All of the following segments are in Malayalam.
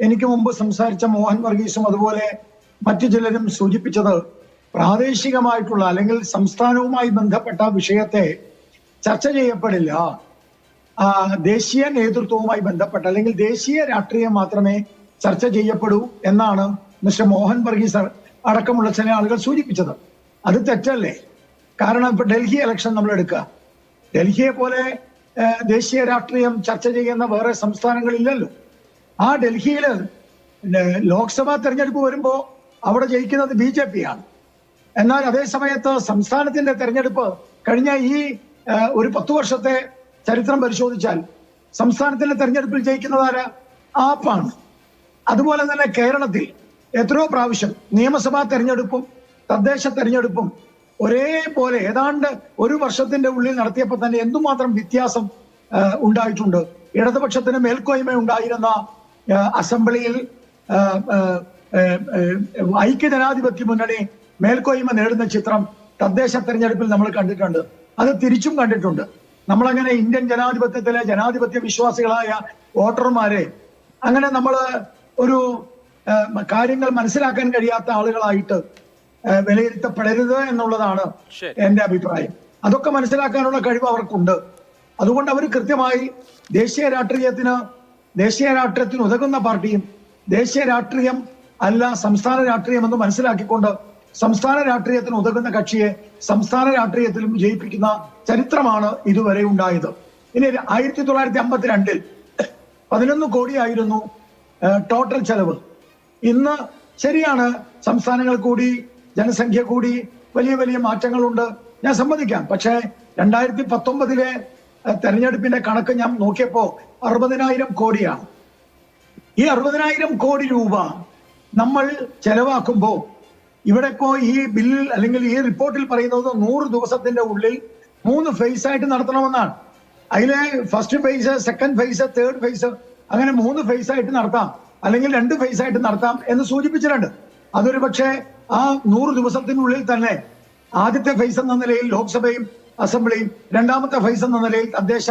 എനിക്ക് മുമ്പ് സംസാരിച്ച മോഹൻ വർഗീസും അതുപോലെ മറ്റു ചിലരും സൂചിപ്പിച്ചത് പ്രാദേശികമായിട്ടുള്ള അല്ലെങ്കിൽ സംസ്ഥാനവുമായി ബന്ധപ്പെട്ട വിഷയത്തെ ചർച്ച ചെയ്യപ്പെടില്ല. ദേശീയ നേതൃത്വവുമായി ബന്ധപ്പെട്ട അല്ലെങ്കിൽ ദേശീയ രാഷ്ട്രീയം മാത്രമേ ചർച്ച ചെയ്യപ്പെടൂ എന്നാണ് മിസ്റ്റർ മോഹൻ വർഗീസ് അടക്കമുള്ള ചില ആളുകൾ സൂചിപ്പിച്ചത്. അത് തെറ്റല്ലേ? കാരണം ഇപ്പൊ ഡൽഹി ഇലക്ഷൻ നമ്മൾ എടുക്കുക. ഡൽഹിയെ പോലെ ദേശീയ രാഷ്ട്രീയം ചർച്ച ചെയ്യുന്ന വേറെ സംസ്ഥാനങ്ങളില്ലല്ലോ. ആ ഡൽഹിയിൽ പിന്നെ ലോക്സഭാ തെരഞ്ഞെടുപ്പ് വരുമ്പോ അവിടെ ജയിക്കുന്നത് ബി ജെ പി ആണ്. എന്നാൽ അതേ സമയത്ത് സംസ്ഥാനത്തിന്റെ തെരഞ്ഞെടുപ്പ് കഴിഞ്ഞ ഈ ഒരു പത്തു വർഷത്തെ ചരിത്രം പരിശോധിച്ചാൽ സംസ്ഥാനത്തിന്റെ തെരഞ്ഞെടുപ്പിൽ ജയിക്കുന്നത് ആരാ? ആപ്പാണ്. അതുപോലെ തന്നെ കേരളത്തിൽ എത്രയോ പ്രാവശ്യം നിയമസഭാ തെരഞ്ഞെടുപ്പും തദ്ദേശ തെരഞ്ഞെടുപ്പും ഒരേപോലെ ഏതാണ്ട് ഒരു വർഷത്തിന്റെ ഉള്ളിൽ നടത്തിയപ്പോൾ തന്നെ എന്തുമാത്രം വ്യത്യാസം ഉണ്ടായിട്ടുണ്ട്? ഇടതുപക്ഷത്തിന് മേൽക്കോയ്മ ഉണ്ടായിരുന്ന അസംബ്ലിയിൽ ഐക്യജനാധിപത്യ മുന്നണി മേൽക്കോയ്മ നേടുന്ന ചിത്രം തദ്ദേശ തെരഞ്ഞെടുപ്പിൽ നമ്മൾ കണ്ടിട്ടുണ്ട്. അത് തിരിച്ചും കണ്ടിട്ടുണ്ട്. നമ്മളങ്ങനെ ഇന്ത്യൻ ജനാധിപത്യത്തിലെ ജനാധിപത്യ വിശ്വാസികളായ വോട്ടർമാരെ അങ്ങനെ നമ്മൾ ഒരു കാര്യങ്ങൾ മനസ്സിലാക്കാൻ കഴിയാത്ത ആളുകളായിട്ട് വിലയിരുത്തപ്പെടരുത് എന്നുള്ളതാണ്. എന്റെ അഭിപ്രായം. അതൊക്കെ മനസ്സിലാക്കാനുള്ള കഴിവ് അവർക്കുണ്ട്. അതുകൊണ്ട് അവർ കൃത്യമായി ദേശീയ രാഷ്ട്രീയത്തിന് ദേശീയ രാഷ്ട്രീയത്തിന് ഉതകുന്ന പാർട്ടിയും ദേശീയ രാഷ്ട്രീയം അല്ല സംസ്ഥാന രാഷ്ട്രീയം എന്ന് മനസ്സിലാക്കിക്കൊണ്ട് സംസ്ഥാന രാഷ്ട്രീയത്തിന് ഉതകുന്ന കക്ഷിയെ സംസ്ഥാന രാഷ്ട്രീയത്തിലും ജയിപ്പിക്കുന്ന ചരിത്രമാണ് ഇതുവരെ ഉണ്ടായത്. ഇനി ആയിരത്തി തൊള്ളായിരത്തി അമ്പത്തിരണ്ടിൽ പതിനൊന്ന് കോടിയായിരുന്നു ടോട്ടൽ ചെലവ്. ഇന്ന് ശരിയാണ് സംസ്ഥാനങ്ങൾ കൂടി ജനസംഖ്യ കൂടി വലിയ വലിയ മാറ്റങ്ങളുണ്ട്. ഞാൻ സമ്മതിക്കാം. പക്ഷേ രണ്ടായിരത്തി പത്തൊമ്പതിലെ തെരഞ്ഞെടുപ്പിന്റെ കണക്ക് ഞാൻ നോക്കിയപ്പോ അറുപതിനായിരം കോടിയാണ്. ഈ അറുപതിനായിരം കോടി രൂപ നമ്മൾ ചെലവാക്കുമ്പോൾ ഇവിടെ ഇപ്പോ ഈ ബില്ലിൽ അല്ലെങ്കിൽ ഈ റിപ്പോർട്ടിൽ പറയുന്നത് നൂറ് ദിവസത്തിന്റെ ഉള്ളിൽ മൂന്ന് ഫേസ് ആയിട്ട് നടത്തണമെന്നാണ്. അതിലെ first phase second phase third phase അങ്ങനെ മൂന്ന് ഫേസ് ആയിട്ട് നടത്താം. അല്ലെങ്കിൽ രണ്ട് ഫേസ് ആയിട്ട് നടത്താം എന്ന് സൂചിപ്പിച്ചിട്ടുണ്ട്. അതൊരു പക്ഷേ ആ നൂറ് ദിവസത്തിനുള്ളിൽ തന്നെ ആദ്യത്തെ ഫേസ് എന്ന നിലയിൽ ലോക്സഭയും അസംബ്ലിയും രണ്ടാമത്തെ ഫൈസ് എന്ന നിലയിൽ തദ്ദേശ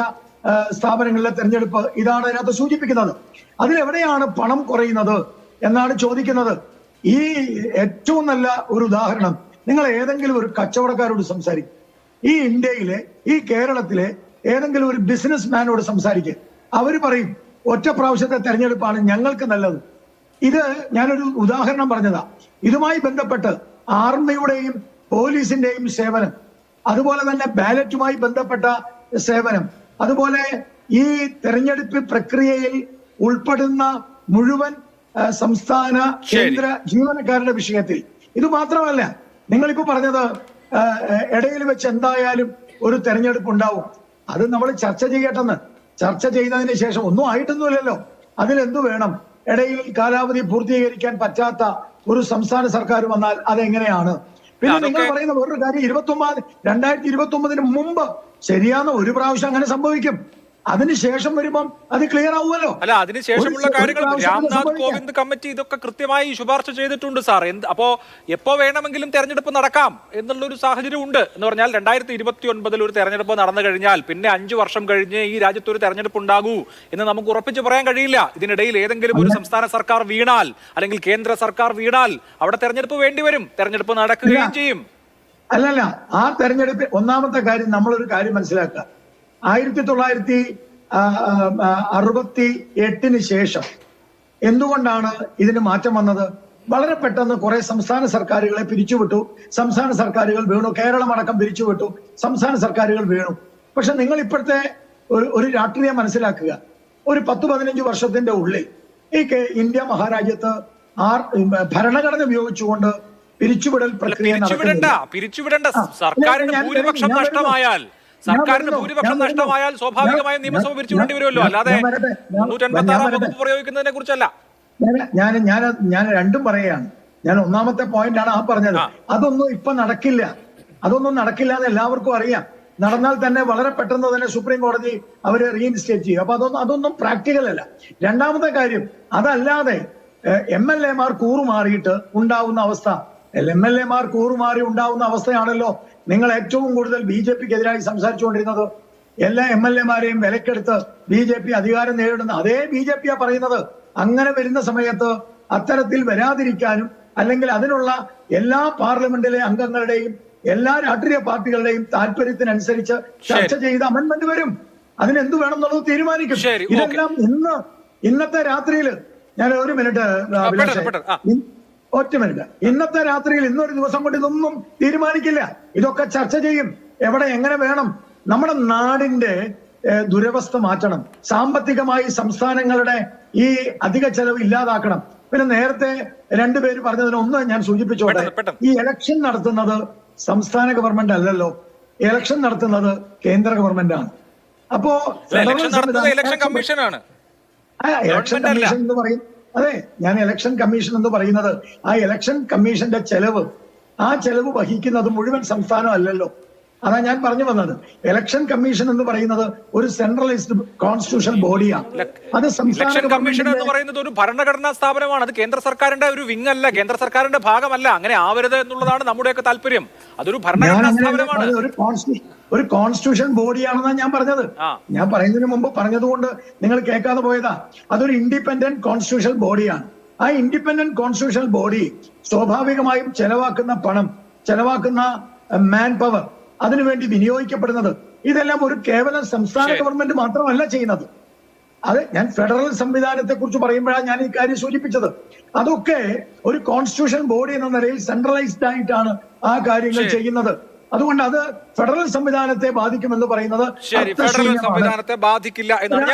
സ്ഥാപനങ്ങളിലെ തെരഞ്ഞെടുപ്പ് ഇതാണ് അതിനകത്ത് സൂചിപ്പിക്കുന്നത്. അതിലെവിടെയാണ് പണം കുറയുന്നത് എന്നാണ് ചോദിക്കുന്നത്. ഈ ഏറ്റവും നല്ല ഒരു ഉദാഹരണം നിങ്ങൾ ഏതെങ്കിലും ഒരു കച്ചവടക്കാരോട് സംസാരിക്കും. ഈ ഇന്ത്യയിലെ ഈ കേരളത്തിലെ ഏതെങ്കിലും ഒരു ബിസിനസ് മാനോട് സംസാരിക്കുക അവർ പറയും ഒറ്റ പ്രാവശ്യത്തെ തെരഞ്ഞെടുപ്പാണ് ഞങ്ങൾക്ക് നല്ലത്. ഇത് ഞാനൊരു ഉദാഹരണം പറഞ്ഞതാ. ഇതുമായി ബന്ധപ്പെട്ട് ആർമിയുടെയും പോലീസിന്റെയും സേവനം അതുപോലെ തന്നെ ബാലറ്റുമായി ബന്ധപ്പെട്ട സേവനം. അതുപോലെ ഈ തെരഞ്ഞെടുപ്പ് പ്രക്രിയയിൽ ഉൾപ്പെടുന്ന മുഴുവൻ സംസ്ഥാന. കേന്ദ്ര ജീവനക്കാരുടെ വിഷയത്തിൽ. ഇത് മാത്രമല്ല നിങ്ങളിപ്പോ പറഞ്ഞത് ഇടയിൽ വെച്ച് എന്തായാലും ഒരു തെരഞ്ഞെടുപ്പ് ഉണ്ടാവും. അത് നമ്മൾ ചർച്ച ചെയ്യട്ടെന്ന് ചർച്ച ചെയ്തതിന് ശേഷം ഒന്നും ആയിട്ടൊന്നുമില്ലല്ലോ. അതിലെന്തു വേണം? ഇടയിൽ കാലാവധി പൂർത്തീകരിക്കാൻ പറ്റാത്ത ഒരു സംസ്ഥാന സർക്കാർ വന്നാൽ അതെങ്ങനെയാണ്? പിന്നെ നിങ്ങൾ പറയുന്ന വേറൊരു കാര്യം ഇരുപത്തി ഒമ്പത് രണ്ടായിരത്തി ഇരുപത്തി ഒമ്പതിന് മുമ്പ് ശരിയാന്ന് ഒരു പ്രാവശ്യം അങ്ങനെ സംഭവിക്കും. അതിനുശേഷം വരുമ്പം അത് ക്ലിയർ ആവുമല്ലോ. അല്ല അതിനുശേഷമുള്ള കാര്യങ്ങൾ രാംനാഥ് കോവിന്ദ് കമ്മിറ്റി ഇതൊക്കെ കൃത്യമായി ശുപാർശ ചെയ്തിട്ടുണ്ട് സാർ. എന്ത് അപ്പോ എപ്പോ വേണമെങ്കിലും തെരഞ്ഞെടുപ്പ് നടക്കാം എന്നുള്ള ഒരു സാഹചര്യം ഉണ്ട് എന്ന് പറഞ്ഞാൽ രണ്ടായിരത്തി ഇരുപത്തി ഒൻപതിൽ ഒരു തെരഞ്ഞെടുപ്പ് നടന്നു കഴിഞ്ഞാൽ പിന്നെ അഞ്ചു വർഷം കഴിഞ്ഞ് ഈ രാജ്യത്ത് ഒരു തെരഞ്ഞെടുപ്പ് ഉണ്ടാകൂ എന്ന് നമുക്ക് ഉറപ്പിച്ച് പറയാൻ കഴിയില്ല. ഇതിനിടയിൽ ഏതെങ്കിലും ഒരു സംസ്ഥാന സർക്കാർ വീണാൽ അല്ലെങ്കിൽ കേന്ദ്ര സർക്കാർ വീണാൽ അവിടെ തെരഞ്ഞെടുപ്പ് വേണ്ടിവരും തെരഞ്ഞെടുപ്പ് നടക്കുകയും. ചെയ്യും. അല്ലല്ല ആ തെരഞ്ഞെടുപ്പ് ഒന്നാമത്തെ കാര്യം നമ്മളൊരു കാര്യം മനസ്സിലാക്കുക. ആയിരത്തി തൊള്ളായിരത്തി അറുപത്തി എട്ടിന് ശേഷം എന്തുകൊണ്ടാണ് ഇതിന് മാറ്റം വന്നത്? വളരെ പെട്ടെന്ന് കുറെ സംസ്ഥാന സർക്കാരുകളെ പിരിച്ചുവിട്ടു. സംസ്ഥാന സർക്കാരുകൾ വീണു. കേരളം അടക്കം പിരിച്ചുവിട്ടു. സംസ്ഥാന സർക്കാരുകൾ വീണു. പക്ഷെ നിങ്ങൾ ഇപ്പോഴത്തെ ഒരു രാഷ്ട്രീയം മനസ്സിലാക്കുക. ഒരു പത്ത് പതിനഞ്ച് വർഷത്തിന്റെ ഉള്ളിൽ ഈ ഇന്ത്യ മഹാരാജ്യത്ത് ആർ ഭരണഘടന ഉപയോഗിച്ചുകൊണ്ട് പിരിച്ചുവിടൽ പ്രക്രിയ പിരിച്ചുവിടണ്ട. പിരിച്ചുവിടണ്ട. ആ, സർക്കാരിന് ഞാൻ- ഞാൻ ഭൂരിപക്ഷം നഷ്ടമായാൽ. സർക്കാരിന് ഭൂരിപക്ഷം നഷ്ടമായാൽ സ്വാഭാവികമായും നിയമസഭ പിരിച്ചുവിടേണ്ടി വരുമല്ലോ. അല്ലാതെ മുന്നൂറ്റി ഞാൻ ആറാം വകുപ്പ് പ്രയോഗിക്കുന്നതിനെ കുറിച്ചല്ല. ഞാൻ ഞാൻ ഞാൻ ഞാൻ രണ്ടും പറയുകയാണ്. ഞാൻ ഒന്നാമത്തെ പോയിന്റ് ആണ് ആ പറഞ്ഞത്. അതൊന്നും ഇപ്പൊ നടക്കില്ല. അതൊന്നും നടക്കില്ല എന്ന് എല്ലാവർക്കും അറിയാം. നടന്നാൽ തന്നെ വളരെ പെട്ടെന്ന് തന്നെ സുപ്രീം കോടതി അവരെ റീഇൻസ്റ്റേറ്റ് ചെയ്യും. അപ്പൊ അതൊന്നും അതൊന്നും പ്രാക്ടിക്കൽ അല്ല. രണ്ടാമത്തെ കാര്യം അതല്ലാതെ എം എൽ എമാർ കൂറുമാറിയിട്ട് ഉണ്ടാവുന്ന അവസ്ഥ. എം എൽ എമാർ കൂറുമാറി ഉണ്ടാവുന്ന അവസ്ഥയാണല്ലോ നിങ്ങൾ ഏറ്റവും കൂടുതൽ ബി ജെ പിക്ക് എതിരായി സംസാരിച്ചുകൊണ്ടിരുന്നത്. എല്ലാ എം എൽ എമാരെയും വിലക്കെടുത്ത് ബി ജെ പി അധികാരം നേരിടുന്ന അതേ ബി ജെ പിയാ പറയുന്നത്. അങ്ങനെ വരുന്ന സമയത്ത് അത്തരത്തിൽ വരാതിരിക്കാനും അല്ലെങ്കിൽ അതിനുള്ള എല്ലാ പാർലമെന്റിലെ അംഗങ്ങളുടെയും എല്ലാ രാഷ്ട്രീയ പാർട്ടികളുടെയും താല്പര്യത്തിനനുസരിച്ച് ചർച്ച ചെയ്ത് അമെന്റ്മെന്റ് വരും. അതിനെന്ത് വേണം എന്നുള്ളത് തീരുമാനിക്കും ഇതെല്ലാം ഇന്ന് ഇന്നത്തെ രാത്രിയിൽ ഞാൻ ഒരു മിനിറ്റ്. ഒറ്റ മിനിറ്റ് ഇന്നത്തെ രാത്രിയിൽ ഇന്നൊരു ദിവസം കൊണ്ട് ഇതൊന്നും തീരുമാനിക്കില്ല. ഇതൊക്കെ ചർച്ച ചെയ്യും. എവിടെ എങ്ങനെ വേണം നമ്മുടെ നാടിന്റെ ദുരവസ്ഥ മാറ്റണം. സാമ്പത്തികമായി സംസ്ഥാനങ്ങളുടെ ഈ അധിക ചെലവ് ഇല്ലാതാക്കണം. പിന്നെ നേരത്തെ രണ്ടുപേര് പറഞ്ഞതിന് ഒന്ന് ഞാൻ സൂചിപ്പിച്ചോട്ടെ. ഈ ഇലക്ഷൻ നടത്തുന്നത് സംസ്ഥാന ഗവൺമെന്റ് അല്ലല്ലോ. ഇലക്ഷൻ നടത്തുന്നത് കേന്ദ്ര ഗവൺമെന്റ് ആണ്. അപ്പോ ഇലക്ഷൻ നടത്തുന്നത് ആണ്. ഇലക്ഷൻ കമ്മീഷനാണ് ഇലക്ഷൻ കമ്മീഷൻ എന്ന് പറയും. അതെ ഞാൻ ഇലക്ഷൻ കമ്മീഷൻ എന്ന് പറയുന്നത് ആ ഇലക്ഷൻ കമ്മീഷന്റെ ചെലവ് ആ ചെലവ് വഹിക്കുന്നത് മുഴുവൻ സംസ്ഥാനം അല്ലല്ലോ. അതാ ഞാൻ പറഞ്ഞു വന്നത്. ഇലക്ഷൻ കമ്മീഷൻ എന്ന് പറയുന്നത് ഒരു സെൻട്രലൈസ്ഡ് കോൺസ്റ്റിറ്റ്യൂഷൻ ബോഡിയാണ് അത് സംസ്ഥാന ഇലക്ഷൻ കമ്മീഷൻ എന്ന് പറയുന്നത് ഒരു ഭരണഘടനാ സ്ഥാപനമാണ്. അത് കേന്ദ്ര സർക്കാരിന്റെ ഒരു വിങ് അല്ല കേന്ദ്ര സർക്കാരിന്റെ ഭാഗമല്ല. അങ്ങനെ ആവരുത് എന്നുള്ളതാണ് നമ്മുടെയൊക്കെ താല്പര്യം. അതൊരു ഭരണഘടനാ സ്ഥാപനമാണ്. ഒരു കോൺസ്റ്റിറ്റ്യൂഷൻ ബോഡിയാണെന്നാണ് ഞാൻ പറഞ്ഞത്. ഞാൻ പറയുന്നതിന് മുമ്പ് പറഞ്ഞതുകൊണ്ട് നിങ്ങൾ കേൾക്കാതെ പോയതാ. അതൊരു ഇൻഡിപെൻഡന്റ് കോൺസ്റ്റിറ്റ്യൂഷൻ ബോഡിയാണ്. ആ ഇൻഡിപെൻഡന്റ് കോൺസ്റ്റിറ്റ്യൂഷൻ ബോഡി സ്വാഭാവികമായും ചെലവാക്കുന്ന പണം ചെലവാക്കുന്ന മാൻ പവർ അതിനുവേണ്ടി വിനിയോഗിക്കപ്പെടുന്നത് ഇതെല്ലാം ഒരു കേവലം സംസ്ഥാന ഗവൺമെന്റ് മാത്രമല്ല ചെയ്യുന്നത്. അത് ഞാൻ ഫെഡറൽ സംവിധാനത്തെ കുറിച്ച് പറയുമ്പോഴാണ് ഞാൻ ഈ കാര്യം സൂചിപ്പിച്ചത്. അതൊക്കെ ഒരു കോൺസ്റ്റിറ്റ്യൂഷൻ ബോഡി എന്ന നിലയിൽ സെൻട്രലൈസ്ഡ് ആയിട്ടാണ് ആ കാര്യങ്ങൾ ചെയ്യുന്നത്. അതുകൊണ്ട് അത് ഫെഡറൽ സംവിധാനത്തെ ബാധിക്കുമെന്ന് പറയുന്നത് ശരി ഫെഡറൽ. സംവിധാനത്തെ ബാധിക്കില്ല എന്നാണ്